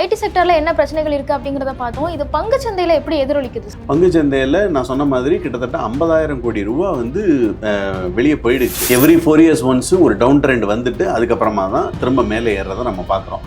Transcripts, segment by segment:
ID செக்டரில் என்ன பிரச்சனைகள் இருக்குது அப்படிங்கிறத பார்த்தோம். இது பங்கு சந்தையில் எப்படி எதிரொலிக்குது? பங்கு சந்தையில் நான் சொன்ன மாதிரி கிட்டத்தட்ட ஐம்பதாயிரம் கோடி ரூபா வந்து வெளியே போயிடுச்சு. எவ்ரி ஃபோர் இயர்ஸ் ஒன்ஸ் ஒரு டவுன் ட்ரெண்ட் வந்துட்டு அதுக்கப்புறமா தான் திரும்ப மேலே ஏறுறதை நம்ம பார்க்குறோம்.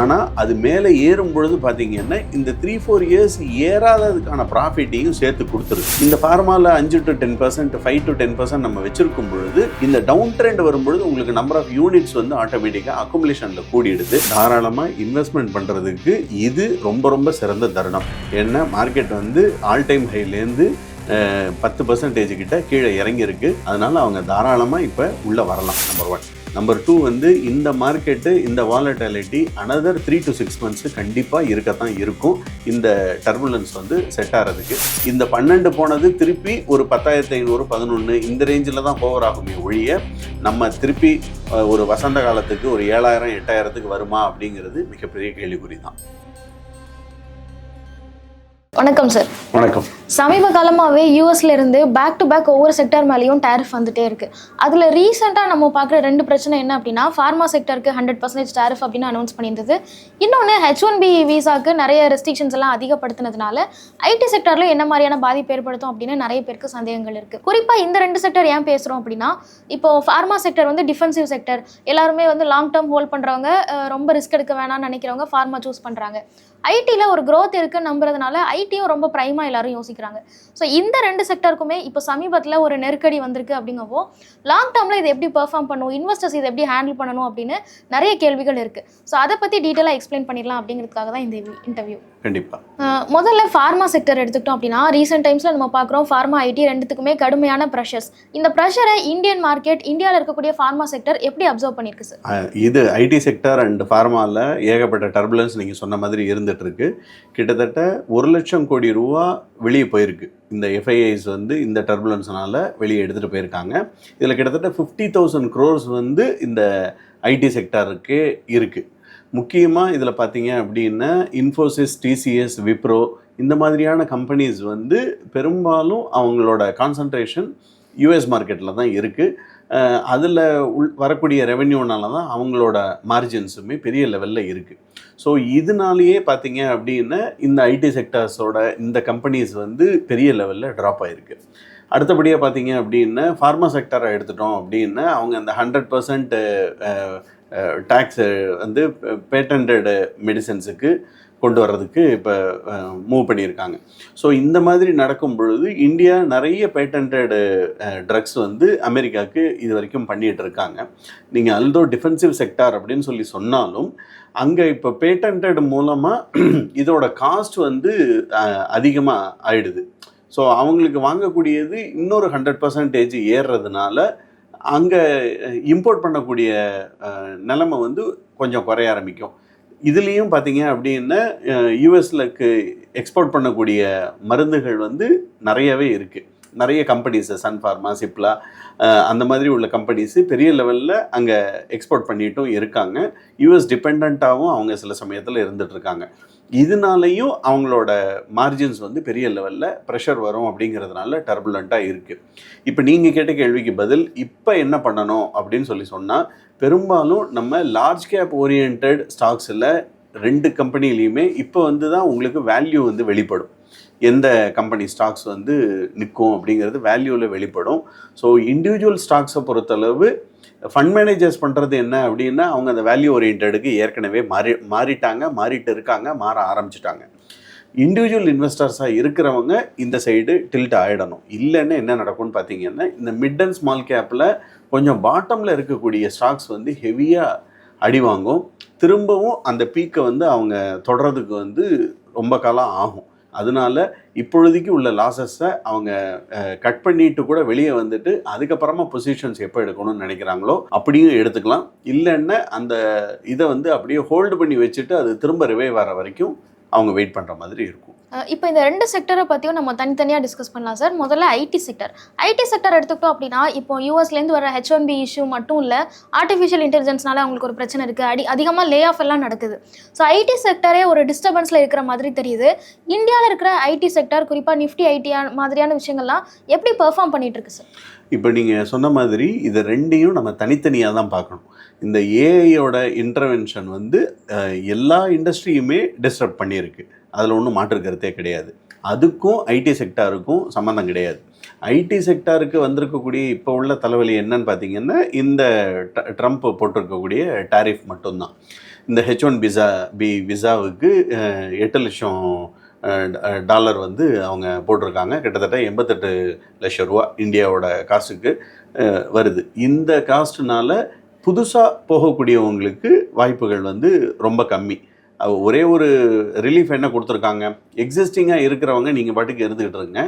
ஆனால் அது மேலே ஏறும் பொழுது பார்த்தீங்கன்னா இந்த த்ரீ ஃபோர் இயர்ஸ் ஏறாததுக்கான ப்ராஃபிட்டையும் சேர்த்து கொடுத்துருக்கு இந்த ஃபார்மாவில் அஞ்சு to ten percent five to ten percent நம்ம வச்சிருக்கும் பொழுது இந்த டவுன் ட்ரெண்ட் வரும்பொழுது உங்களுக்கு நம்பர் ஆஃப் யூனிட்ஸ் வந்து ஆட்டோமேட்டிக்காக அக்குமுலேஷனில் கூடிடுது. தாராளமாக இன்வெஸ்ட்மெண்ட் பண்ணுறது பண்ணுறதுக்கு இது ரொம்ப ரொம்ப சிறந்த தருணம். ஏன்னா மார்க்கெட் வந்து ஆல் டைம் ஹைலேருந்து பத்து பர்சன்டேஜ் கிட்ட கீழே இறங்கியிருக்கு. அதனால அவங்க தாராளமாக இப்போ உள்ளே வரலாம் நம்பர் ஒன் நம்பர் டூ வந்து இந்த மார்க்கெட்டு இந்த volatility another three to six months கண்டிப்பாக இருக்கத்தான் இருக்கும். இந்த டர்புலன்ஸ் வந்து செட் ஆகிறதுக்கு இந்த பன்னெண்டு போனது திருப்பி ஒரு பத்தாயிரத்தி ஐநூறு பதினொன்று இந்த ரேஞ்சில் தான் ஓவர் ஆகுமே ஒழிய நம்ம திருப்பி ஒரு வசந்த காலத்துக்கு ஒரு ஏழாயிரம் எட்டாயிரத்துக்கு வருமா அப்படிங்கிறது மிகப்பெரிய கேள்விக்குறி தான் வணக்கம் சார் வணக்கம். சமீப காலமாகவே யூஎஸ்ல இருந்து பேக் டு பேக் ஒவ்வொரு செக்டர் மேலேயும் டேரிஃப் வந்துட்டே இருக்கு. அதில் ரீசெண்டாக நம்ம பார்க்குற ரெண்டு பிரச்சனை என்ன அப்படின்னா ஃபார்மா செக்டருக்கு ஹண்ட்ரட் பர்சன்டேஜ் டேரிஃப் அப்படின்னு அனௌன்ஸ் பண்ணியிருந்தது. இன்னொன்று ஹெச் ஒன் பி விசாக்கு நிறைய ரெஸ்ட்ரிக்ஷன்ஸ் எல்லாம் அதிகப்படுத்தினதுனால ஐடி செக்டரில் என்ன மாதிரியான பாதிப்பு ஏற்படுத்தும் அப்படின்னு நிறைய பேருக்கு சந்தேகங்கள் இருக்கு. குறிப்பாக இந்த ரெண்டு செக்டர் ஏன் பேசுகிறோம் அப்படின்னா இப்போ ஃபார்மா செக்டர் வந்து டிஃபென்சிவ் செக்டர் எல்லாருமே வந்து லாங் டேர்ம் ஹோல்ட் பண்ணுறவங்க ரொம்ப ரிஸ்க் எடுக்க வேணாம்னு நினைக்கிறவங்க ஃபார்மா சூஸ் பண்ணுறாங்க ஐடியில் ஒரு growth இருக்குன்னு நம்புறதுனால ஐடியும் ரொம்ப ப்ரைமாக எல்லாரும் யோசிக்கிறாங்க. ஸோ இந்த ரெண்டு செக்டருக்குமே இப்போ சமீபத்தில் ஒரு நெருக்கடி வந்திருக்கு அப்படிங்கப்போ லாங் டேர்மில் இது எப்படி பெர்ஃபார்ம் பண்ணும் இன்வெஸ்டர்ஸ் இதை எப்படி ஹேண்டில் பண்ணணும் அப்படின்னு நிறைய கேள்விகள் இருக்குது ஸோ அதை பற்றி டீட்டெயிலாக எக்ஸ்பிளைன் பண்ணிடலாம் அப்படிங்கிறதுக்காக தான் இந்த இன்டர்வியூ கண்டிப்பாக முதல்ல ஃபார்மா செக்டர் எடுத்துக்கிட்டோம் அப்படின்னா ரீசெண்ட் டைம்ஸில் நம்ம பார்க்குறோம் ஃபார்மா ஐடி ரெண்டுத்துக்குமே கடுமையான ப்ரெஷர்ஸ் இந்த ப்ரெஷரை இந்தியன் மார்க்கெட் இந்தியாவில் இருக்கக்கூடிய ஃபார்மா செக்டர் எப்படி அப்சர்வ் பண்ணியிருக்கு சார் இது ஐடி செக்டர் அண்ட் ஃபார்மாவில் ஏகப்பட்ட டர்புலன்ஸ் நீங்கள் சொன்ன மாதிரி இருந்துட்டு இருக்கு. கிட்டத்தட்ட ஒரு லட்சம் கோடி ரூபா வெளியே போயிருக்கு. இந்த எஃப்ஐஐஸ் வந்து இந்த டர்புலன்ஸ்னால வெளியே எடுத்துகிட்டு போயிருக்காங்க. இதில் கிட்டத்தட்ட ஃபிஃப்டி தௌசண்ட் க்ரோர்ஸ் வந்து இந்த ஐடி செக்டருக்கு இருக்குது முக்கியமாக இதில் பார்த்தீங்க அப்படின்னா இன்ஃபோசிஸ் டிசிஎஸ் விப்ரோ இந்த மாதிரியான கம்பெனிஸ் வந்து பெரும்பாலும் அவங்களோட கான்சன்ட்ரேஷன் யூஎஸ் மார்க்கெட்டில் தான் இருக்குது அதில் உள் வரக்கூடிய ரெவென்யூனால தான் அவங்களோட மார்ஜின்ஸுமே பெரிய லெவலில் இருக்குது ஸோ இதனாலேயே பார்த்தீங்க அப்படின்னா இந்த ஐடி செக்டர்ஸோட இந்த கம்பெனிஸ் வந்து பெரிய லெவலில் ட்ராப் ஆகிருக்கு அடுத்தபடியாக பார்த்தீங்க அப்படின்னா ஃபார்மா செக்டரை எடுத்துட்டோம் அப்படின்னா அவங்க அந்த ஹண்ட்ரட் பர்சன்ட் டேக்ஸ் வந்து பேட்டன்ட் மெடிசன்ஸுக்கு கொண்டு வர்றதுக்கு இப்போ மூவ் பண்ணியிருக்காங்க. ஸோ இந்த மாதிரி நடக்கும் பொழுது இந்தியா நிறைய பேட்டன்டடு ட்ரக்ஸ் வந்து அமெரிக்காவுக்கு இது வரைக்கும் பண்ணிகிட்டு இருக்காங்க. நீங்கள் அல்தோ டிஃபென்சிவ் செக்டார் அப்படின்னு சொல்லி சொன்னாலும் அங்கே இப்போ பேட்டன்டட் மூலமாக இதோட காஸ்ட் வந்து அதிகமாக ஆயிடுது. ஸோ அவங்களுக்கு வாங்கக்கூடியது இன்னொரு ஹண்ட்ரட் பர்சன்டேஜ் ஏறுறதுனால அங்கே இம்போர்ட் பண்ணக்கூடிய நிலைமை வந்து கொஞ்சம் குறைய ஆரம்பிக்கும். இதுலேயும் பார்த்தீங்க அப்படின்னா யூஎஸ்லக்கு எக்ஸ்போர்ட் பண்ணக்கூடிய மருந்துகள் வந்து நிறையவே இருக்குது நிறைய கம்பெனிஸு சன் ஃபார்மா சிப்லா அந்த மாதிரி உள்ள கம்பெனிஸு பெரிய லெவலில் அங்கே எக்ஸ்போர்ட் பண்ணிட்டும் இருக்காங்க. யூஎஸ் டிபெண்ட்டாகவும் அவங்க சில சமயத்தில் இருந்துகிட்ருக்காங்க இருக்காங்க. இதனாலையும் அவங்களோட மார்ஜின்ஸ் வந்து பெரிய லெவலில் ப்ரெஷர் வரும் அப்படிங்கிறதுனால டர்புலண்ட்டாக இருக்குது இப்போ நீங்கள் கேட்ட கேள்விக்கு பதில் இப்போ என்ன பண்ணணும் அப்படின்னு சொல்லி சொன்னால் பெரும்பாலும் நம்ம லார்ஜ் கேப் ஓரியன்ட் ஸ்டாக்ஸில் ரெண்டு கம்பெனிலையுமே இப்போ வந்து தான் உங்களுக்கு வேல்யூ வந்து வெளிப்படும். எந்த கம்பெனி ஸ்டாக்ஸ் வந்து நிற்கும் அப்படிங்கிறது வேல்யூவில் வெளிப்படும். ஸோ இண்டிவிஜுவல் ஸ்டாக்ஸை பொறுத்தளவு ஃபண்ட் மேனேஜர்ஸ் பண்ணுறது என்ன அப்படின்னா அவங்க அந்த வேல்யூ ஓரியன்டுக்கு ஏற்கனவே மாறி மாறிட்டாங்க மாறிட்டு இருக்காங்க மாற ஆரம்பிச்சிட்டாங்க. இண்டிவிஜுவல் இன்வெஸ்டர்ஸாக இருக்கிறவங்க இந்த சைடு டில்ட் ஆகிடணும் இல்லைன்னா என்ன நடக்கும்னு பார்த்தீங்கன்னா இந்த மிட் அண்ட் ஸ்மால் கேப்பில் கொஞ்சம் பாட்டமில் இருக்கக்கூடிய ஸ்டாக்ஸ் வந்து ஹெவியாக அடி வாங்கும். திரும்பவும் அந்த பீக்கை வந்து அவங்க தொடர்றதுக்கு வந்து ரொம்ப காலம் ஆகும். அதனால இப்பொழுதைக்கு உள்ள லாசஸை அவங்க கட் பண்ணிட்டு கூட வெளியே வந்துட்டு அதுக்கப்புறமா பொசிஷன்ஸ் எப்போ எடுக்கணும்னு நினைக்கிறாங்களோ அப்படியும் எடுத்துக்கலாம். இல்லைன்னா அந்த இதை வந்து அப்படியே ஹோல்டு பண்ணி வச்சுட்டு அது திரும்ப ரிவைவ் வர வரைக்கும் அவங்க வெயிட் பண்ணுற மாதிரி இருக்கும். இப்போ இந்த ரெண்டு செக்டரை பற்றியும் நம்ம தனித்தனியாக டிஸ்கஸ் பண்ணலாம் சார் முதல்ல ஐடி செக்டர் ஐடி செக்டர் எடுத்துக்கிட்டோம் அப்படின்னா இப்போ யூஎஸ்லேருந்து வர ஹெச் ஒன் பி இஷ்யூ மட்டும் இல்லை ஆர்டிஃபிஷியல் இன்டெலிஜென்ஸ்னால அவங்களுக்கு ஒரு பிரச்சனை இருக்குது அடி அதிகமாக லே ஆஃப் எல்லாம் நடக்குது. ஸோ ஐடி செக்டரே ஒரு டிஸ்டர்பன்ஸில் இருக்கிற மாதிரி தெரியுது. இந்தியாவில் இருக்கிற ஐடி செக்டர் குறிப்பாக நிஃப்டி ஐடி மாதிரியான விஷயங்கள்லாம் எப்படி பெர்ஃபார்ம் பண்ணிட்டு இருக்கு சார் இப்போ நீங்கள் சொன்ன மாதிரி இதை ரெண்டையும் நம்ம தனித்தனியாக தான் பார்க்கணும். இந்த ஏஐயோட இன்டர்வென்ஷன் வந்து எல்லா இண்டஸ்ட்ரியுமே டிஸ்டர்ப் பண்ணியிருக்கு. அதில் ஒன்றும் மாற்று கருத்தே கிடையாது. அதுக்கும் ஐடி செக்டாருக்கும் சம்மந்தம் கிடையாது. ஐடி செக்டாருக்கு வந்திருக்கக்கூடிய இப்போ உள்ள தலைவலி என்னன்னு பார்த்தீங்கன்னா இந்த ட்ரம்ப் போட்டிருக்கக்கூடிய டாரிஃப் மட்டும்தான். இந்த ஹெச் ஒன் விசா பி விசாவுக்கு எட்டு லட்சம் டாலர் வந்து அவங்க போட்டிருக்காங்க. கிட்டத்தட்ட எண்பத்தெட்டு லட்சம் ரூபா இந்தியாவோட காசுக்கு வருது. இந்த காஸ்ட்னால புதுசாக போகக்கூடியவங்களுக்கு வாய்ப்புகள் வந்து ரொம்ப கம்மி. ஒரே ஒரு ரிலீஃப் என்ன கொடுத்துருக்காங்க? எக்ஸிஸ்டிங்காக இருக்கிறவங்க நீங்கள் பாட்டுக்கு இருந்துக்கிட்டு இருங்க.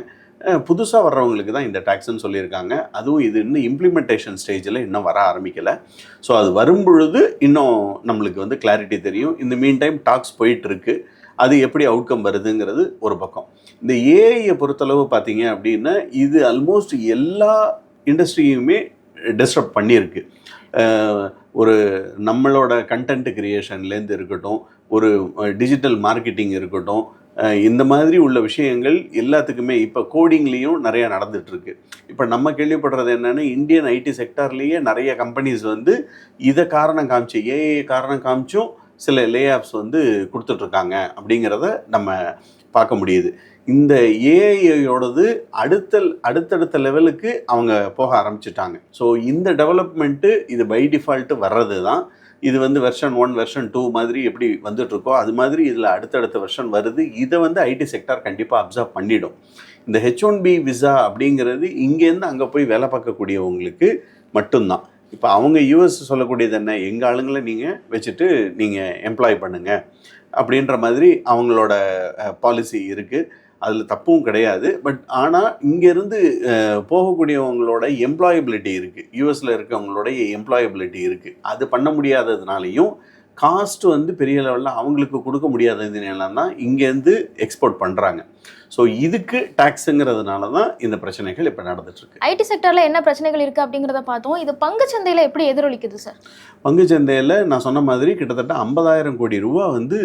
புதுசாக வர்றவங்களுக்கு தான் இந்த டேக்ஸ்ன்னு சொல்லியிருக்காங்க. அதுவும் இது இன்னும் இம்ப்ளிமெண்டேஷன் ஸ்டேஜில் இன்னும் வர ஆரம்பிக்கலை. ஸோ அது வரும்பொழுது இன்னும் நம்மளுக்கு வந்து கிளாரிட்டி தெரியும். இந்த மீன் டைம் டாக்ஸ் போயிட்டுருக்கு. அது எப்படி அவுட்கம் வருதுங்கிறது ஒரு பக்கம். இந்த ஏஐயை பொறுத்தளவு பார்த்தீங்க அப்படின்னா இது ஆல்மோஸ்ட் எல்லா இண்டஸ்ட்ரியுமே டிஸ்டர்ப் பண்ணியிருக்கு. ஒரு நம்மளோட கண்டென்ட் கிரியேஷன்லேருந்து இருக்கட்டும் ஒரு டிஜிட்டல் மார்க்கெட்டிங் இருக்கட்டும் இந்த மாதிரி உள்ள விஷயங்கள் எல்லாத்துக்குமே இப்போ கோடிங்லேயும் நிறையா நடந்துகிட்ருக்கு இப்போ நம்ம கேள்விப்படுறது என்னென்னா இந்தியன் ஐடி செக்டார்லேயே நிறைய கம்பெனிஸ் வந்து இதை காரணம் காமிச்சு ஏஐ காரணம் காமிச்சும் சில லே ஆஃப்ஸ் வந்து கொடுத்துட்ருக்காங்க அப்படிங்கிறத நம்ம பார்க்க முடியுது. இந்த ஏஐயோடது அடுத்த அடுத்தடுத்த லெவலுக்கு அவங்க போக ஆரம்பிச்சிட்டாங்க. ஸோ இந்த டெவலப்மெண்ட்டு இது பை டிஃபால்ட்டு வர்றது தான் இது வந்து வெர்ஷன் ஒன் வெர்ஷன் டூ மாதிரி எப்படி வந்துட்டு இருக்கோ அது மாதிரி இதில் அடுத்தடுத்த வெர்ஷன் வருது. இதை வந்து ஐடி செக்டார் கண்டிப்பாக அப்சர்வ் பண்ணிடும். இந்த ஹெச் ஒன் பி விசா அப்படிங்கிறது இங்கேருந்து அங்கே போய் வேலை பார்க்கக்கூடியவங்களுக்கு மட்டும்தான். இப்போ அவங்க யூஎஸ் சொல்லக்கூடியது என்ன? எங்கள் ஆளுங்களை நீங்கள் வச்சுட்டு நீங்கள் எம்ப்ளாய் பண்ணுங்கள் அப்படின்ற மாதிரி அவங்களோட பாலிசி இருக்குது அதில் தப்பும் கிடையாது. பட் ஆனால் இங்கேருந்து போகக்கூடியவங்களோட எம்ப்ளாயபிலிட்டி இருக்குது யூஎஸில் இருக்கவங்களோட எம்ப்ளாயபிலிட்டி இருக்குது அது பண்ண முடியாததுனாலையும் காஸ்ட் வந்து பெரிய லெவலில் அவங்களுக்கு கொடுக்க முடியாததுனால தான் இங்கேருந்து எக்ஸ்போர்ட் பண்ணுறாங்க ஸோ இதுக்கு டேக்ஸுங்கிறதுனால தான் இந்த பிரச்சனைகள் இப்போ நடந்துட்டுருக்கு. ஐடி செக்டர்ல என்ன பிரச்சனைகள் இருக்கு அப்படிங்கறத பார்த்தோம். இது பங்கு சந்தையில எப்படி எதிரொலிக்குது சார் பங்குச்சந்தையில் நான் சொன்ன மாதிரி கிட்டத்தட்ட ஐம்பதாயிரம் கோடி ரூபா வந்து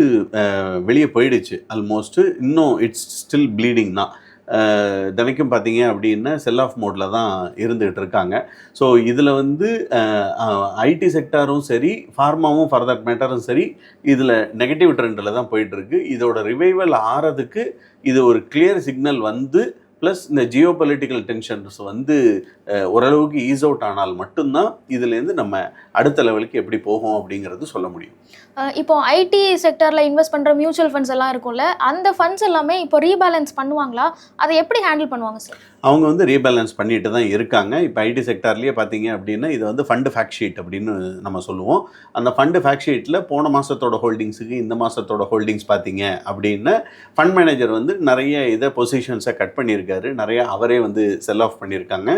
வெளியே போயிடுச்சு. ஆல்மோஸ்ட் இன்னும் இட்ஸ் ஸ்டில் ப்ளீடிங் தான். தினைக்கும் பார்த்தீங்க அப்படின்னா செல் ஆஃப் மோடில் தான் இருந்துகிட்டு இருக்காங்க. ஸோ இதில் வந்து ஐடி செக்டாரும் சரி ஃபார்மாவும் ஃபார் தட் மேட்டரும் சரி இதில் நெகட்டிவ் ட்ரெண்டில் தான் போயிட்டுருக்கு இதோட ரிவைவல் ஆறதுக்கு இது ஒரு கிளியர் சிக்னல் வந்து ப்ளஸ் இந்த ஜியோ பொலிட்டிக்கல் டென்ஷன்ஸ் வந்து ஓரளவுக்கு ஈஸ் அவுட் ஆனால் மட்டும்தான் இதுலேருந்து நம்ம அடுத்த லெவலுக்கு எப்படி போகும் அப்படிங்கிறது சொல்ல முடியும். இப்போ ஐடி செக்டரில் இன்வெஸ்ட் பண்ணுற மியூச்சுவல் ஃபண்ட்ஸ் எல்லாம் இருக்கும்ல அந்த ஃபண்ட்ஸ் எல்லாமே இப்போ ரீபேலன்ஸ் பண்ணுவாங்களா? அதை எப்படி ஹேண்டில் பண்ணுவாங்க சார் அவங்க வந்து ரீபேலன்ஸ் பண்ணிட்டு தான் இருக்காங்க. இப்போ ஐடி செக்டார்லேயே பார்த்தீங்க அப்படின்னா இது வந்து ஃபண்டு ஃபேக்ட் ஷீட் அப்படின்னு நம்ம சொல்லுவோம். அந்த ஃபண்டு ஃபேக்ட் ஷீட்டில் போன மாதத்தோட ஹோல்டிங்ஸுக்கு இந்த மாதத்தோட ஹோல்டிங்ஸ் பார்த்தீங்க அப்படின்னு ஃபண்ட் மேனேஜர் வந்து நிறைய இதை பொசிஷன்ஸை கட் பண்ணியிருக்காரு. நிறைய அவரே வந்து செல் ஆஃப் பண்ணியிருக்காங்க.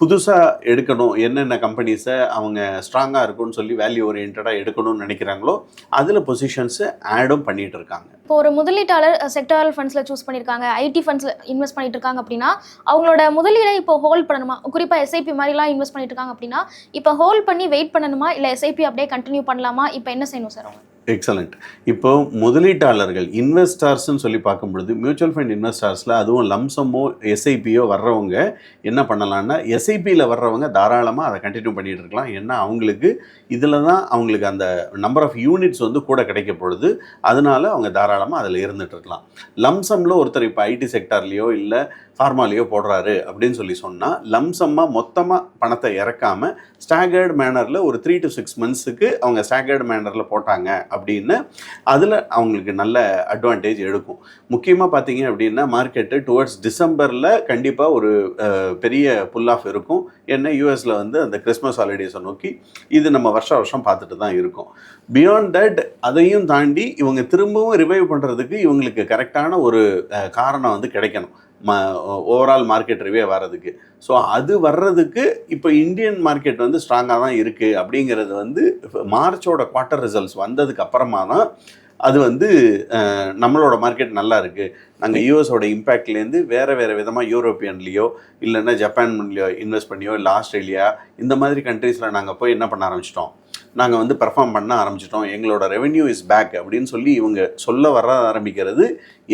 புதுசாக எடுக்கணும். என்னென்ன கம்பெனிஸை அவங்க ஸ்ட்ராங்காக இருக்கும்னு சொல்லி வேல்யூ ஓரியன்டாக எடுக்கணும்னு நினைக்கிறாங்களோ அதில் பொசிஷன்ஸை ஆடும் பண்ணிகிட்டு இருக்காங்க. இப்போ ஒரு முதலீட்டாளர் செக்டரல் ஃபண்ட்ஸில் சூஸ் பண்ணியிருக்காங்க ஐடி ஃபண்ட்ஸில் இன்வெஸ்ட் பண்ணிட்டு இருக்காங்க அப்படின்னா அவங்களோட முதலீடை இப்போ ஹோல்ட் பண்ணணுமா? குறிப்பாக எஸ்ஐபி மாதிரிலாம் இன்வெஸ்ட் பண்ணிட்டு இருக்காங்க அப்படின்னா இப்போ ஹோல்ட் பண்ணி வெயிட் பண்ணணுமா? இல்லை எஸ்ஐபி அப்படியே கண்டினியூ பண்ணலாமா? இப்போ என்ன செய்யணும் சார் அவங்க? எக்ஸலண்ட் இப்போ முதலீட்டாளர்கள் இன்வெஸ்டார்ஸ்ன்னு சொல்லி பார்க்கும் பொழுது மியூச்சுவல் ஃபண்ட் இன்வெஸ்டார்ஸில் அதுவும் லம்சமோ எஸ்ஐபியோ வர்றவங்க என்ன பண்ணலான்னா எஸ்ஐபியில் வர்றவங்க தாராளமாக அதை கண்டினியூ பண்ணிகிட்டு இருக்கலாம். ஏன்னா அவங்களுக்கு இதில் தான் அவங்களுக்கு அந்த நம்பர் ஆஃப் யூனிட்ஸ் வந்து கூட கிடைக்க பொழுது அதனால அவங்க தாராளமாக அதில் இருந்துகிட்டு இருக்கலாம். லம்சமில் ஒருத்தர் இப்போ ஐடி செக்டர்லேயோ இல்லை ஃபார்மாலியோ போடுறாரு அப்படின்னு சொல்லி சொன்னால் லம்சம்மாக மொத்தமாக பணத்தை இறக்காம ஸ்டாகர்டு மேனரில் ஒரு த்ரீ டு சிக்ஸ் மந்த்ஸுக்கு அவங்க ஸ்டாகர்டு மேனரில் போட்டாங்க அப்படின்னு அதில் அவங்களுக்கு நல்ல அட்வான்டேஜ் எடுக்கும். முக்கியமாக பார்த்தீங்க அப்படின்னா மார்க்கெட்டு டுவர்ட்ஸ் டிசம்பரில் கண்டிப்பாக ஒரு பெரிய புல் ஆஃப் இருக்கும். ஏன்னா யூஎஸில் வந்து அந்த கிறிஸ்மஸ் ஹாலிடேஸை நோக்கி இது நம்ம வருஷ வருஷம் பார்த்துட்டு தான் இருக்கும். பியாண்ட் தட் அதையும் தாண்டி இவங்க திரும்பவும் ரிவைவ் பண்ணுறதுக்கு இவங்களுக்கு கரெக்டான ஒரு காரணம் வந்து கிடைக்கணும். ம ஓவரால் மார்க்கெட் ரிவே வர்றதுக்கு. ஸோ அது வர்றதுக்கு இப்போ இந்தியன் மார்க்கெட் வந்து ஸ்ட்ராங்காக தான் இருக்குது அப்படிங்கிறது வந்து மார்ச்சோட குவார்ட்டர் ரிசல்ட்ஸ் வந்ததுக்கு அப்புறமா தான் அது வந்து நம்மளோட மார்க்கெட் நல்லா இருக்குது நாங்கள் யூஎஸோட இம்பேக்ட்லேருந்து வேறு வேறு விதமாக யூரோப்பியன்லேயோ இல்லைன்னா ஜப்பான்லையோ இன்வெஸ்ட் பண்ணியோ இல்லை ஆஸ்திரேலியா இந்த மாதிரி கண்ட்ரீஸில் நாங்கள் போய் என்ன பண்ண ஆரம்பிச்சிட்டோம்? நாங்கள் வந்து பெர்ஃபார்ம் பண்ண ஆரம்பிச்சிட்டோம். எங்களோட ரெவென்யூ இஸ் பேக் அப்படின்னு சொல்லி இவங்க சொல்ல வர ஆரம்பிக்கிறது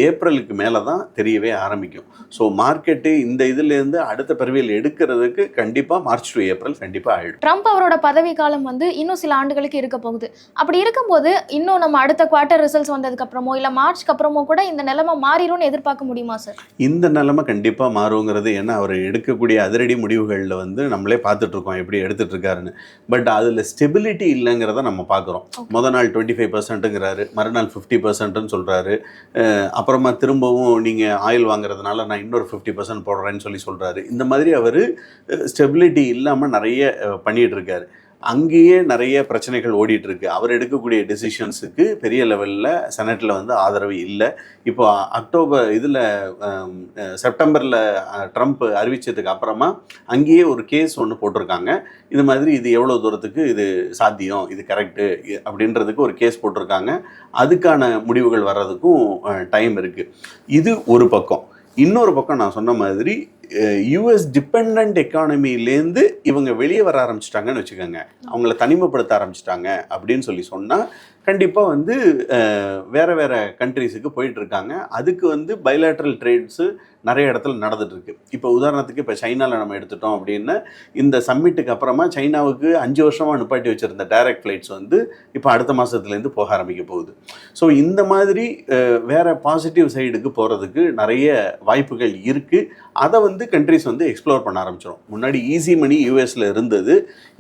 ஏப்ரலுக்கு மேலே தான் தெரியவே ஆரம்பிக்கும். ஸோ மார்க்கெட்டு இந்த இதுலேருந்து அடுத்த பருவியல் எடுக்கிறதுக்கு கண்டிப்பாக மார்ச் டு ஏப்ரல் கண்டிப்பாக ஆகிடும் ட்ரம்ப் அவரோட பதவி காலம் வந்து இன்னும் சில ஆண்டுகளுக்கு இருக்க போகுது. அப்படி இருக்கும்போது இன்னும் நம்ம அடுத்த குவார்ட்டர் ரிசல்ட்ஸ் வந்ததுக்கு அப்புறமோ இல்ல மார்ச்க்கு அப்புறமோ கூட இந்த நிலைமை மாறிடும்னு எதிர்பார்க்க முடியுமா சார் இந்த நிலைமை கண்டிப்பாக மாறுங்கிறது ஏன்னா அவர் எடுக்கக்கூடிய அதிரடி முடிவுகளில் வந்து நம்மளே பார்த்துட்டு இருக்கோம் எப்படி எடுத்துட்டு இருக்காருன்னு பட் அதில் ஸ்டெபிலிட்டி இல்லைங்கிறத நம்ம பார்க்குறோம். முத நாள் டுவெண்ட்டி ஃபைவ் பர்சன்ட்டுங்கிறாரு மறுநாள் ஃபிஃப்டி பர்சன்ட்னு சொல்கிறாரு அப்புறமா திரும்பவும் நீங்கள் ஆயில் வாங்குறதுனால நான் இன்னொரு ஃபிஃப்டி பர்சன்ட் போடுறேன்னு சொல்லி சொல்கிறாரு இந்த மாதிரி அவர் ஸ்டெபிலிட்டி இல்லாமல் நிறைய இருக்காரு அங்கேயே நிறைய பிரச்சனைகள் ஓடிட்டு இருக்கு அவர் எடுக்கக்கூடிய டெசிஷன்ஸுக்கு பெரிய லெவலில் செனட்டில் வந்து ஆதரவு இல்லை. இப்போ அக்டோபர் இதில் செப்டம்பரில் ட்ரம்ப் அறிவித்ததுக்கு அப்புறமா அங்கேயே ஒரு கேஸ் ஒன்று போட்டிருக்காங்க. இது மாதிரி இது எவ்வளோ தூரத்துக்கு இது சாத்தியம்? இது கரெக்டு அப்படின்றதுக்கு ஒரு கேஸ் போட்டிருக்காங்க. அதுக்கான முடிவுகள் வர்றதுக்கும் டைம் இருக்குது இது ஒரு பக்கம். இன்னொரு பக்கம் நான் சொன்ன மாதிரி யூஎஸ் டிபெண்ட் எக்கானமிலேருந்து இவங்க வெளியே வர ஆரம்பிச்சிட்டாங்கன்னு வச்சுக்கோங்க. அவங்கள தனிமைப்படுத்த ஆரம்பிச்சிட்டாங்க அப்படின்னு சொல்லி சொன்னால் கண்டிப்பாக வந்து வேறு வேறு கண்ட்ரீஸுக்கு போயிட்டுருக்காங்க அதுக்கு வந்து பைலேட்ரல் ட்ரேட்ஸு நிறைய இடத்துல நடந்துட்டு இப்போ உதாரணத்துக்கு இப்போ சைனாவில் நம்ம எடுத்துட்டோம் அப்படின்னா இந்த சம்மிட்டுக்கு அப்புறமா சைனாவுக்கு அஞ்சு வருஷமாக நிப்பாட்டி வச்சுருந்த டைரக்ட் ஃப்ளைட்ஸ் வந்து இப்போ அடுத்த மாதத்துலேருந்து போக ஆரம்பிக்க போகுது. ஸோ இந்த மாதிரி வேறு பாசிட்டிவ் சைடுக்கு போகிறதுக்கு நிறைய வாய்ப்புகள் இருக்குது அதை வந்து கண்ட்ரிஸ் வந்து எக்ஸ்ப்ளோர் பண்ண ஆரம்பிச்சிடும் முன்னாடி ஈஸி மணி யூஎஸில் இருந்தது.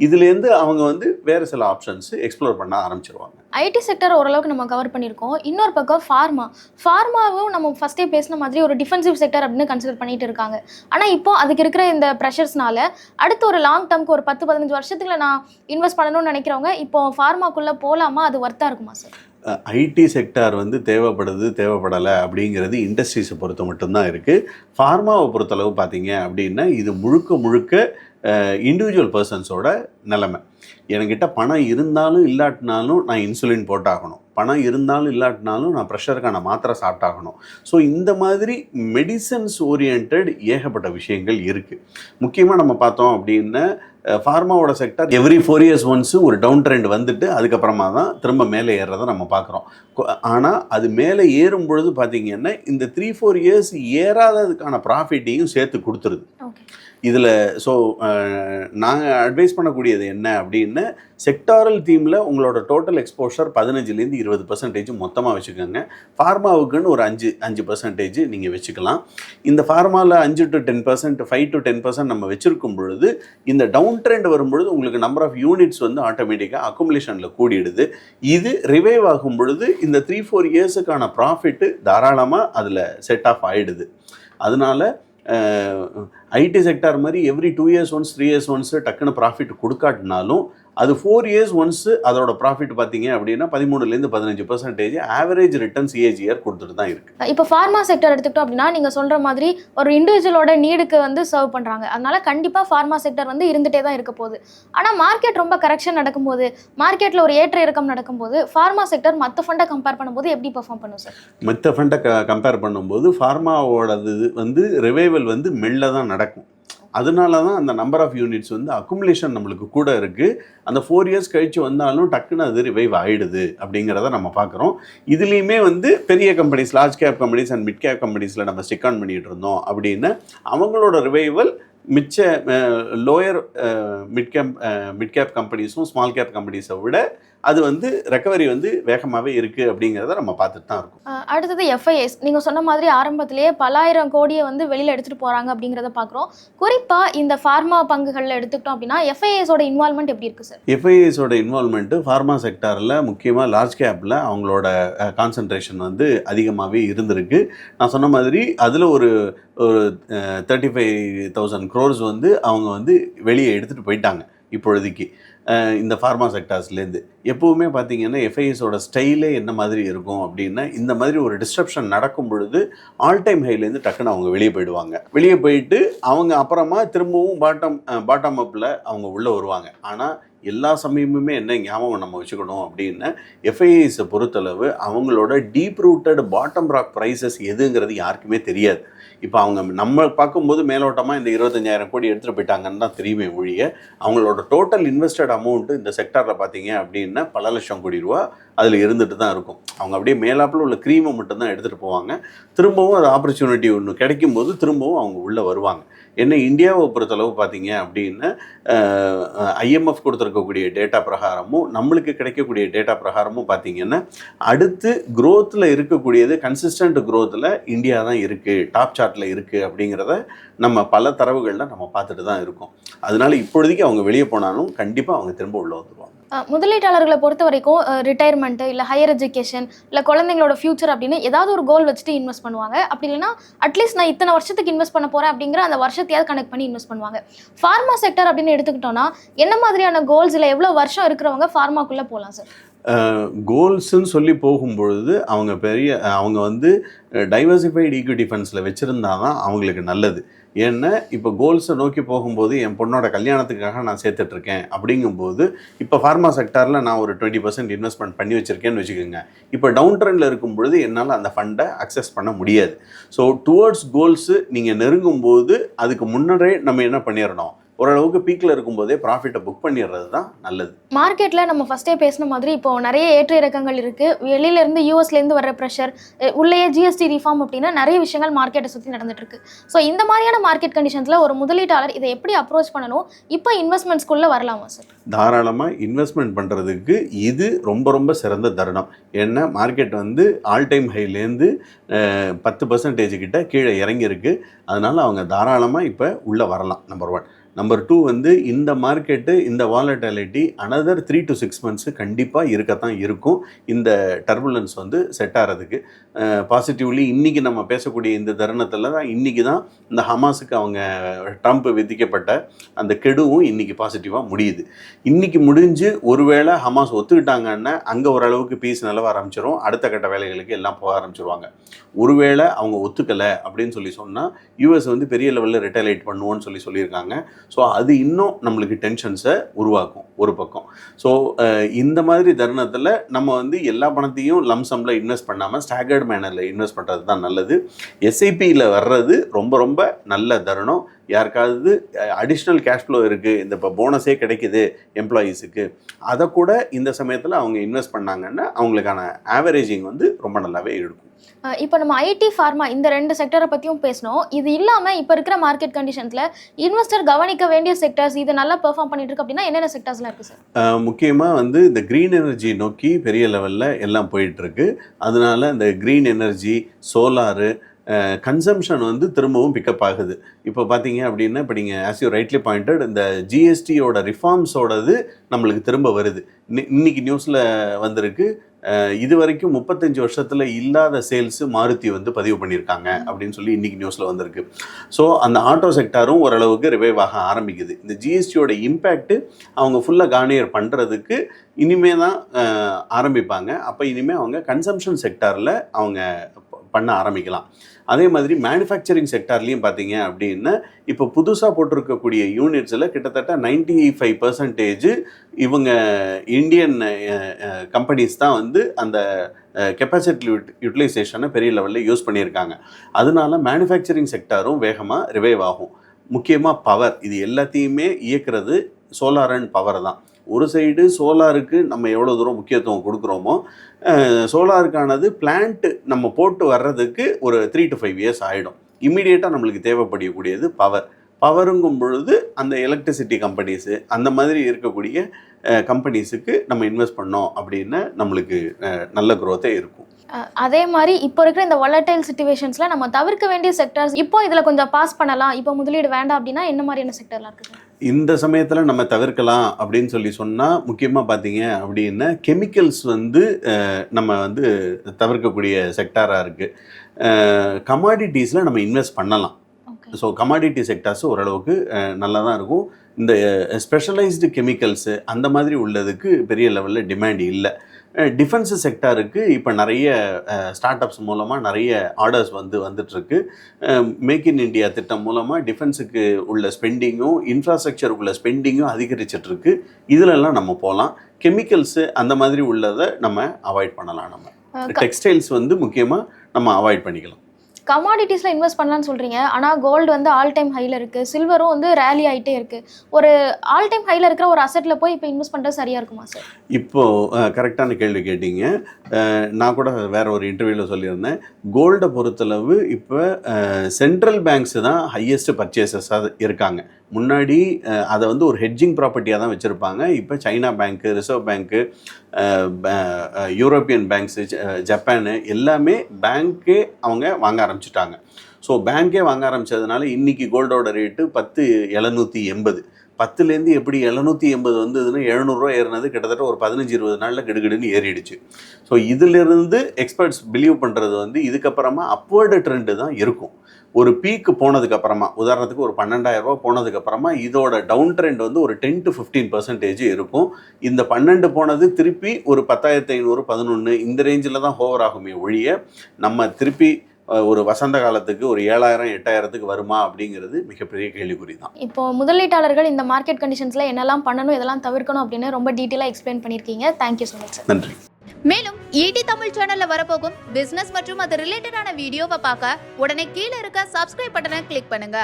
இதுலேருந்து அவங்க வந்து வேறு சில ஆப்ஷன்ஸ் எக்ஸ்ப்ளோர் பண்ண ஆரம்பிச்சிருவாங்க. ஐடி செக்டர் ஓரளவுக்கு நம்ம கவர் பண்ணியிருக்கோம். இன்னொரு பக்கம் ஃபார்மா ஃபார்மாவும் நம்ம ஃபஸ்ட்டே பேசின மாதிரி ஒரு டிஃபென்சிவ் செக்டர் அப்படின்னு கன்சிடர் பண்ணிட்டு இருக்காங்க. ஆனால் இப்போ அதுக்கு இருக்கிற இந்த ப்ரெஷர்ஸ்னால அடுத்து ஒரு லாங் டேர்ம்க்கு ஒரு பத்து பதினஞ்சு வருஷத்துக்குள்ள நான் இன்வெஸ்ட் பண்ணணும்னு நினைக்கிறவங்க இப்போ ஃபார்மாக்குள்ளே போகலாமா அது ஒர்த்தாக இருக்குமா சார் ஐடி செக்டார் வந்து தேவைப்படுது தேவைப்படலை அப்படிங்கிறது இண்டஸ்ட்ரீஸை பொறுத்த மட்டும்தான் இருக்குது ஃபார்மாவை பொறுத்தளவு பார்த்தீங்க அப்படின்னா இது முழுக்க முழுக்க இண்டிவிஜுவல் பர்சன்ஸோட நிலைமை. என்கிட்ட பணம் இருந்தாலும் இல்லாட்டினாலும் நான் இன்சுலின் போட்டாகணும். பணம் இருந்தாலும் இல்லாட்டினாலும் நான் ப்ரெஷருக்கான மாத்திரை சாப்பிட்டாகணும். ஸோ இந்த மாதிரி மெடிசன்ஸ் ஓரியன்ட் ஏகப்பட்ட விஷயங்கள் இருக்குது முக்கியமாக நம்ம பார்த்தோம் அப்படின்னா ஃபார்மாவோட sector every four years once ஒரு டவுன் ட்ரெண்ட் வந்துட்டு அதுக்கப்புறமா தான் திரும்ப மேலே ஏறுறதை நம்ம பார்க்குறோம். ஆனால் அது மேலே ஏறும் பொழுது பார்த்தீங்கன்னா இந்த த்ரீ ஃபோர் இயர்ஸ் ஏறாததுக்கான ப்ராஃபிட்டையும் சேர்த்து கொடுத்துருது. ஓகே இதில் ஸோ நாங்கள் அட்வைஸ் பண்ணக்கூடியது என்ன அப்படின்னு செக்டாரல் தீமில் உங்களோட டோட்டல் எக்ஸ்போஷர் பதினஞ்சுலேருந்து இருபது பர்சன்டேஜ் மொத்தமாக வச்சுக்கோங்க. ஃபார்மாவுக்குன்னு ஒரு அஞ்சு அஞ்சு பர்சன்டேஜ் நீங்கள் வச்சுக்கலாம். இந்த ஃபார்மாவில் அஞ்சு to ten percent five to ten percent நம்ம வச்சுருக்கும் பொழுது இந்த டவுன் ட்ரெண்ட் வரும்பொழுது உங்களுக்கு நம்பர் ஆஃப் யூனிட்ஸ் வந்து ஆட்டோமேட்டிக்காக அக்குமுலேஷனில் கூடிடுது. இது ரிவைவ் ஆகும் பொழுது இந்த த்ரீ ஃபோர் இயர்ஸுக்கான ப்ராஃபிட்டு தாராளமாக அதில் செட் ஆஃப் ஆகிடுது அதனால ஐடி செக்டார் மாதிரி every two years once three years once டக்குன்னு ப்ராஃபிட் கொடுக்காட்டினாலும் அது ஃபோர் இயர்ஸ் ஒன்ஸ் அதோட ப்ராஃபிட் பார்த்தீங்க அப்படின்னா பதிமூணுலேருந்து பதினஞ்சு பர்சன்டேஜ் ஆவரேஜ் ரிட்டர்ன்ஸ் இயர் கொடுத்துட்டு தான் இருக்குது இப்போ ஃபார்மா செக்டர் எடுத்துக்கிட்டோம் அப்படின்னா நீங்கள் சொல்கிற மாதிரி ஒரு இண்டிவிஜுவலோட நீடுக்கு வந்து சர்வ் பண்ணுறாங்க அதனால கண்டிப்பாக ஃபார்மா செக்டர் வந்து இருந்துகிட்டே தான் இருக்க போகுது. ஆனால் மார்க்கெட் ரொம்ப கரெக்ஷன் நடக்கும்போது மார்க்கெட்டில் ஒரு ஏற்ற இறக்கம் நடக்கும்போது ஃபார்மா செக்டர் மற்ற ஃபண்டை கம்பேர் பண்ணும்போது எப்படி பெர்ஃபார்ம் பண்ணும் சார் மற்ற ஃபண்டை கம்பேர் பண்ணும்போது ஃபார்மாவோடது வந்து ரிவைவல் வந்து மெல்ல தான் நடக்கும். அதனால தான் அந்த நம்பர் ஆஃப் யூனிட்ஸ் வந்து அக்குமுலேஷன் நம்மளுக்கு கூட இருக்குது அந்த ஃபோர் இயர்ஸ் கழிச்சு வந்தாலும் டக்குன்னு அது ரிவைவ் ஆகிடுது அப்படிங்கிறத நம்ம பார்க்குறோம் இதுலேயுமே வந்து பெரிய companies large cap companies and mid cap கம்பெனிஸில் நம்ம ஸ்டிக் ஆன் பண்ணிகிட்டு இருந்தோம் அப்படின்னு அவங்களோட ரிவைவல் மிச்ச lower mid cap mid cap கம்பெனிஸும் small cap கம்பெனிஸை விட அது வந்து ரெக்கவரி வந்து வேகமாகவே இருக்குது அப்படிங்கிறத நம்ம பார்த்துட்டு தான் இருக்கோம். அடுத்தது எஃப்ஐஎஸ் நீங்கள் சொன்ன மாதிரி ஆரம்பத்திலேயே பலாயிரம் கோடியை வந்து வெளியில் எடுத்துகிட்டு போகிறாங்க அப்படிங்கிறத பார்க்குறோம். குறிப்பாக இந்த ஃபார்மா பங்குகளில் எடுத்துக்கிட்டோம் அப்படின்னா எஃப்ஐஎஸோட இன்வால்மெண்ட் எப்படி இருக்குது சார் எஃப்ஐஎஸோட இன்வால்மெண்ட்டு ஃபார்மா செக்டாரில் முக்கியமாக லார்ஜ் கேப்பில் அவங்களோட கான்சன்ட்ரேஷன் வந்து அதிகமாகவே இருந்திருக்கு. நான் சொன்ன மாதிரி அதில் ஒரு ஒரு தேர்ட்டி ஃபைவ் தௌசண்ட் க்ரோர்ஸ் வந்து அவங்க வந்து வெளியே எடுத்துகிட்டு போயிட்டாங்க இப்பொழுதைக்கு. இந்த ஃபார்மா செக்டார்ஸ்லேருந்து எப்போவுமே பார்த்தீங்கன்னா எஃப்ஐஎஸோட ஸ்டைலே என்ன மாதிரி இருக்கும் அப்படின்னா இந்த மாதிரி ஒரு டிஸ்ட்ரப்ஷன் நடக்கும் பொழுது ஆல் டைம் ஹைலேருந்து டக்குன்னு அவங்க வெளியே போயிடுவாங்க. வெளியே போயிட்டு அவங்க அப்புறமா திரும்பவும் பாட்டம் பாட்டம் அப்பில் அவங்க உள்ளே வருவாங்க. ஆனால் எல்லா சமயமுமே என்ன ஞாபகம் நம்ம வச்சுக்கணும் அப்படின்னா எஃப்ஐஐஸை பொறுத்தளவு அவங்களோட deep rooted bottom rock prices எதுங்கிறது யாருக்குமே தெரியாது. இப்போ அவங்க நம்ம பார்க்கும்போது மேலோட்டமாக இந்த இருபத்தஞ்சாயிரம் கோடி எடுத்துகிட்டு போயிட்டாங்கன்னு தான் தெரியுமே ஒழிய அவங்களோட டோட்டல் இன்வெஸ்டட் அமௌண்ட்டு இந்த செக்டாரில் பார்த்தீங்க அப்படின்னா பல லட்சம் கோடி ரூபா அதில் இருந்துட்டு தான் இருக்கும். அவங்க அப்படியே மேலாப்பில் உள்ள க்ரீமை மட்டும்தான் எடுத்துகிட்டு போவாங்க. திரும்பவும் அது ஆப்பர்ச்சுனிட்டி ஒன்று கிடைக்கும் போது திரும்பவும் அவங்க உள்ளே வருவாங்க. என்ன இந்தியாவை பொறுத்தளவு பார்த்தீங்க அப்படின்னு ஐஎம்எஃப் கொடுத்துருக்கக்கூடிய டேட்டா பிரகாரமும் நம்மளுக்கு கிடைக்கக்கூடிய டேட்டா பிரகாரமும் பார்த்தீங்கன்னா அடுத்து குரோத்தில் இருக்கக்கூடியது கன்சிஸ்டன்ட் குரோத்தில் இந்தியா தான் இருக்குது டாப் சார்ட்டில் இருக்குது அப்படிங்கிறத நம்ம பல தரவுகளில் நம்ம பார்த்துட்டு தான் இருக்கோம். அதனால இப்பொழுதைக்கு அவங்க வெளியே போனாலும் கண்டிப்பாக அவங்க திரும்ப உள்ளே வந்துடுவாங்க முதலீட்டாளர்களை பொறுத்த வரைக்கும் ரிட்டையர்மெண்ட்டு இல்லை ஹையர் எஜுகேஷன் இல்லை குழந்தைங்களோட ஃபியூச்சர் அப்படின்னு ஏதாவது ஒரு கோல் வச்சுட்டு இன்வெஸ்ட் பண்ணுவாங்க. அப்படி இல்லைன்னா அட்லீஸ்ட் நான் இத்தனை வருஷத்துக்கு இன்வெஸ்ட் பண்ண போகிறேன் அப்படிங்கிற அந்த வருஷத்தையாவது கனெக்ட் பண்ணி இன்வெஸ்ட் பண்ணுவாங்க. ஃபார்மா செக்டர் அப்படின்னு எடுத்துக்கிட்டோம்னா என்ன மாதிரியான கோல்ஸ் இல்லை எவ்வளோ வருஷம் இருக்கிறவங்க ஃபார்மாக்குள்ளே போகலாம் சார் கோல்ஸ்ன்னு சொல்லி போகும்பொழுது அவங்க பெரிய அவங்க வந்து டைவர்சிஃபைடு ஈக்விட்டி ஃபண்ட்ஸில் வச்சுருந்தா தான் அவங்களுக்கு நல்லது. ஏன்னா இப்போ கோல்ஸை நோக்கி போகும்போது என் பொண்ணோட கல்யாணத்துக்காக நான் சேர்த்துட்ருக்கேன் அப்படிங்கும்போது இப்போ ஃபார்மா செக்டாரில் நான் ஒரு டுவெண்ட்டி பர்சன்ட் இன்வெஸ்ட்மெண்ட் பண்ணி வச்சுருக்கேன்னு வச்சுக்கோங்க. இப்போ டவுன் ட்ரெண்டில் இருக்கும் பொழுது என்னால் அந்த ஃபண்டை அக்சஸ் பண்ண முடியாது. ஸோ டுவர்ட்ஸ் கோல்ஸு நீங்கள் நெருங்கும்போது அதுக்கு முன்னரே நம்ம என்ன பண்ணிடணும் ஓரளவுக்கு பீக்கில் இருக்கும்போதே ப்ராஃபிட்டை புக் பண்ணிடுறது தான் நல்லது. மார்க்கெட்ல நம்ம ஃபர்ஸ்டே பேசின மாதிரி இப்போ நிறைய ஏற்ற இறக்கங்கள் இருக்கு. வெளியில இருந்து யூஎஸ்ல இருந்து வர ப்ரெஷர் உள்ளேயே ஜிஎஸ்டி ரிஃபார்ம் அப்படின்னா நிறைய விஷயங்கள் மார்க்கெட்டை சுற்றி நடந்துட்டு இருக்கு. ஸோ இந்த மாதிரியான மார்க்கெட் கண்டிஷன்ஸ்ல ஒரு முதலீட்டாளர் இதை எப்படி அப்ரோச் பண்ணணும்? இப்போ இன்வெஸ்ட்மெண்ட்ஸ்குள்ள வரலாமா சார் தாராளமாக இன்வெஸ்ட்மெண்ட் பண்ணுறதுக்கு இது ரொம்ப ரொம்ப சிறந்த தருணம். ஏன்னா மார்க்கெட் வந்து ஆல் டைம் ஹைலேருந்து பத்து பர்சன்டேஜ் கிட்ட கீழே இறங்கியிருக்கு. அதனால் அவங்க தாராளமாக இப்போ உள்ளே வரலாம் நம்பர் ஒன் நம்பர் டூ வந்து இந்த மார்க்கெட்டு இந்த volatility another three to six months கண்டிப்பாக இருக்கத்தான் இருக்கும். இந்த டர்புலன்ஸ் வந்து செட் ஆகிறதுக்கு பாசிட்டிவ்லி இன்றைக்கி நம்ம பேசக்கூடிய இந்த தருணத்தில் தான் இன்றைக்கி தான் இந்த ஹமாஸுக்கு அவங்க ட்ரம்ப் விதிக்கப்பட்ட அந்த கெடுவும் இன்றைக்கி பாசிட்டிவாக முடியுது. இன்றைக்கி முடிஞ்சு ஒருவேளை ஹமாஸ் ஒத்துக்கிட்டாங்கன்னா அங்கே ஓரளவுக்கு பீஸ் நிலவ ஆரம்பிச்சிடும் அடுத்த கட்ட வேலைகளுக்கு எல்லாம் போக ஆரம்பிச்சிருவாங்க. ஒருவேளை அவங்க ஒத்துக்கலை அப்படின்னு சொல்லி சொன்னால் யூஎஸ் வந்து பெரிய லெவலில் ரிட்டைலைட் பண்ணுவோன்னு சொல்லி சொல்லியிருக்காங்க. ஸோ அது இன்னும் நம்மளுக்கு டென்ஷன்ஸை உருவாக்கும் ஒரு பக்கம். ஸோ இந்த மாதிரி தருணத்தில் நம்ம வந்து எல்லா பணத்தையும் லம்சமில் இன்வெஸ்ட் பண்ணாமல் ஸ்டாகர்ட் மேனரில் இன்வெஸ்ட் பண்ணுறது தான் நல்லது. எஸ்ஐபியில் வர்றது ரொம்ப ரொம்ப நல்ல தருணம். யாருக்காவது அடிஷ்னல் கேஷ் ஃப்ளோ இருக்குது இந்த இப்போ போனஸே கிடைக்குது எம்ப்ளாயீஸுக்கு அதை கூட இந்த சமயத்தில் அவங்க இன்வெஸ்ட் பண்ணாங்கன்னா அவங்களுக்கான ஆவரேஜிங் வந்து ரொம்ப நல்லாவே இருக்கும். இப்போ நம்ம ஐடி ஃபார்மா இந்த ரெண்டு செக்டரை பற்றியும் பேசணும் இது இல்லாமல் இப்போ இருக்கிற மார்க்கெட் கண்டிஷன்ஸில் இன்வெஸ்டர் கவனிக்க வேண்டிய செக்டர்ஸ் இது நல்லா பெர்ஃபார்ம் பண்ணிட்டு இருக்கு அப்படின்னா என்னென்ன செக்டர்ஸ்லாம் இருக்குது சார் முக்கியமாக வந்து இந்த க்ரீன் எனர்ஜி நோக்கி பெரிய லெவலில் எல்லாம் போயிட்டுருக்கு அதனால இந்த க்ரீன் எனர்ஜி சோலாரு கன்சம்ஷன் வந்து திரும்பவும் பிக்கப் ஆகுது. இப்போ பார்த்தீங்க அப்படின்னா இப்போ நீங்கள் ஆஸ் யூ ரைட்லி பாயிண்டட் இந்த ஜிஎஸ்டியோட ரிஃபார்ம்ஸோடது நம்மளுக்கு திரும்ப வருது. இன்னைக்கு நியூஸில் வந்திருக்கு இது வரைக்கும் முப்பத்தஞ்சு வருஷத்தில் இல்லாத சேல்ஸு மாருதி வந்து பதிவு பண்ணியிருக்காங்க அப்படின்னு சொல்லி இன்றைக்கி நியூஸில் வந்திருக்கு. ஸோ அந்த ஆட்டோ செக்டாரும் ஓரளவுக்கு ரிவைவ் ஆக ஆரம்பிக்குது. இந்த ஜிஎஸ்டியோட இம்பேக்ட்டு அவங்க ஃபுல்லாக கார்னியர் பண்ணுறதுக்கு இனிமே தான் ஆரம்பிப்பாங்க. அப்போ இனிமேல் அவங்க கன்சம்ஷன் செக்டாரில் அவங்க பண்ண ஆரம்பிக்கலாம். அதே மாதிரி மேனுஃபேக்சரிங் செக்டார்லேயும் பார்த்தீங்க அப்படின்னா இப்போ புதுசாக போட்டிருக்கக்கூடிய யூனிட்ஸில் கிட்டத்தட்ட 95% ஃபைவ் பர்சன்டேஜ் இவங்க இந்தியன் கம்பெனிஸ் தான் வந்து அந்த கெப்பாசிட்டி யூட்டிலைசேஷனை பெரிய லெவலில் யூஸ் பண்ணியிருக்காங்க. அதனால மேனுஃபேக்சரிங் செக்டாரும் வேகமாக ரிவைவ் ஆகும். முக்கியமாக பவர் இது எல்லாத்தையுமே இயக்கிறது சோலார் அண்ட் பவர் தான். ஒரு சைடு சோலாருக்கு நம்ம எவ்வளோ தூரம் முக்கியத்துவம் கொடுக்குறோமோ சோலாருக்கானது பிளான்ட்டு நம்ம போட்டு வர்றதுக்கு ஒரு த்ரீ டு ஃபைவ் இயர்ஸ் ஆகிடும் இம்மிடியேட்டாக நம்மளுக்கு தேவைப்படக்கூடியது பவர் பவருங்கும் பொழுது அந்த எலக்ட்ரிசிட்டி கம்பெனிஸு அந்த மாதிரி இருக்கக்கூடிய கம்பெனிஸுக்கு நம்ம இன்வெஸ்ட் பண்ணோம் அப்படின்னா நம்மளுக்கு நல்ல குரோத்தே இருக்கும். அதே மாதிரி இப்போ இருக்கிற இந்த volatile சுச்சுவேஷன்ஸில் நம்ம தவிர்க்க வேண்டிய செக்டர்ஸ் இப்போ இதில் கொஞ்சம் பாஸ் பண்ணலாம் இப்போ முதலீடு வேண்டாம் அப்படின்னா என்ன மாதிரியான செக்டர்லாம் இருக்குது? இந்த சமயத்தில் நம்ம தவிர்க்கலாம் அப்படின்னு சொல்லி சொன்னால் முக்கியமாக பார்த்தீங்க அப்படின்னா கெமிக்கல்ஸ் வந்து நம்ம வந்து தவிர்க்கக்கூடிய செக்டாராக இருக்குது கமாடிட்டிஸில் நம்ம இன்வெஸ்ட் பண்ணலாம். ஸோ கமாடிட்டி செக்டார்ஸ் ஓரளவுக்கு நல்லா தான் இருக்கும். இந்த ஸ்பெஷலைஸ்டு கெமிக்கல்ஸு அந்த மாதிரி உள்ளதுக்கு பெரிய லெவலில் டிமாண்ட் இல்லை. டிஃபென்ஸ் செக்டாருக்கு இப்போ நிறைய ஸ்டார்ட் அப்ஸ் மூலமாக நிறைய ஆர்டர்ஸ் வந்து வந்துட்டுருக்கு. மேக் இன் இந்தியா திட்டம் மூலமாக டிஃபென்ஸுக்கு உள்ள ஸ்பெண்டிங்கும் இன்ஃப்ராஸ்ட்ரக்சருக்குள்ள ஸ்பெண்டிங்கும் அதிகரிச்சிட்டு இருக்கு இதுலெல்லாம் நம்ம போகலாம் கெமிக்கல்ஸு அந்த மாதிரி உள்ளதை நம்ம அவாய்ட் பண்ணலாம் நம்ம. டெக்ஸ்டைல்ஸ் வந்து முக்கியமாக நம்ம அவாய்ட் பண்ணிக்கலாம். கமாடிட்டிஸில் இன்வெஸ்ட் பண்ணலான்னு சொல்கிறீங்க ஆனால் கோல்டு வந்து ஆல் டைம் ஹையில் இருக்குது சில்வரும் வந்து ரேலி ஆகிட்டே இருக்குது ஒரு ஆல் டைம் ஹையில் இருக்கிற ஒரு அசெட்டில் போய் இப்போ இன்வெஸ்ட் பண்ணுறது சரியாக இருக்குமா சார் இப்போது கரெக்டான கேள்வி கேட்டீங்க. நான் கூட வேற ஒரு இன்டர்வியூவில் சொல்லியிருந்தேன். கோல்டை பொறுத்தளவு இப்போ சென்ட்ரல் பேங்க்ஸ் தான் ஹையஸ்ட் பர்ச்சேசஸாக இருக்காங்க. முன்னாடி அதை வந்து ஒரு ஹெட்ஜிங் ப்ராப்பர்ட்டியாக தான் வச்சுருப்பாங்க. இப்போ China bank reserve bank European banks Japan எல்லாமே பேங்க்கே அவங்க வாங்க ஆரம்பிச்சிட்டாங்க. ஸோ பேங்க்கே வாங்க ஆரம்பிச்சதுனால இன்றைக்கி கோல்டோட ரேட்டு பத்து எழுநூற்றி எண்பது. பத்துலேருந்து எப்படி எழுநூற்றி எண்பது வந்ததுன்னு எழுநூறுவா ஏறினது கிட்டத்தட்ட ஒரு பதினஞ்சு இருபது நாளில் கிடுகிடுன்னு ஏறிடுச்சு. ஸோ இதிலிருந்து எக்ஸ்பர்ட்ஸ் பிலீவ் பண்ணுறது வந்து இதுக்கப்புறமா அப்வர்டு ட்ரெண்டு தான் இருக்கும். ஒரு பீக்கு போனதுக்கப்புறமா உதாரணத்துக்கு ஒரு பன்னெண்டாயிரம் போனதுக்கப்புறமா இதோட டவுன் ட்ரெண்ட் வந்து ஒரு டென் டு ஃபிஃப்டீன் பர்சன்டேஜ் இருக்கும். இந்த பன்னெண்டு போனது திருப்பி ஒரு பத்தாயிரத்தி ஐநூறு பதினொன்று இந்த ரேஞ்சில் தான் ஹோவர் ஆகுமே ஒழிய நம்ம திருப்பி ஒரு வசந்த காலத்துக்கு ஒரு ஏழாயிரம் எட்டாயிரத்துக்கு வருமா அப்படிங்கிறது மிகப்பெரிய கேள்விக்குறி தான் இப்போ முதலீட்டாளர்கள் இந்த மார்க்கெட் கண்டிஷன்ஸில் என்னெல்லாம் பண்ணணும் இதெல்லாம் தவிர்க்கணும் அப்படின்னு ரொம்ப டீட்டெயிலாக எக்ஸ்பிளைன் பண்ணியிருக்கீங்க. தேங்க்யூ ஸோ மச் சார் நன்றி. மேலும் ஈடி தமிழ் சேனல்ல வரப்போகும் பிசினஸ் மற்றும் அது ரிலேட்டடான வீடியோவை பார்க்க உடனே கீழே இருக்க சப்ஸ்கிரைப் பட்டனை கிளிக் பண்ணுங்க.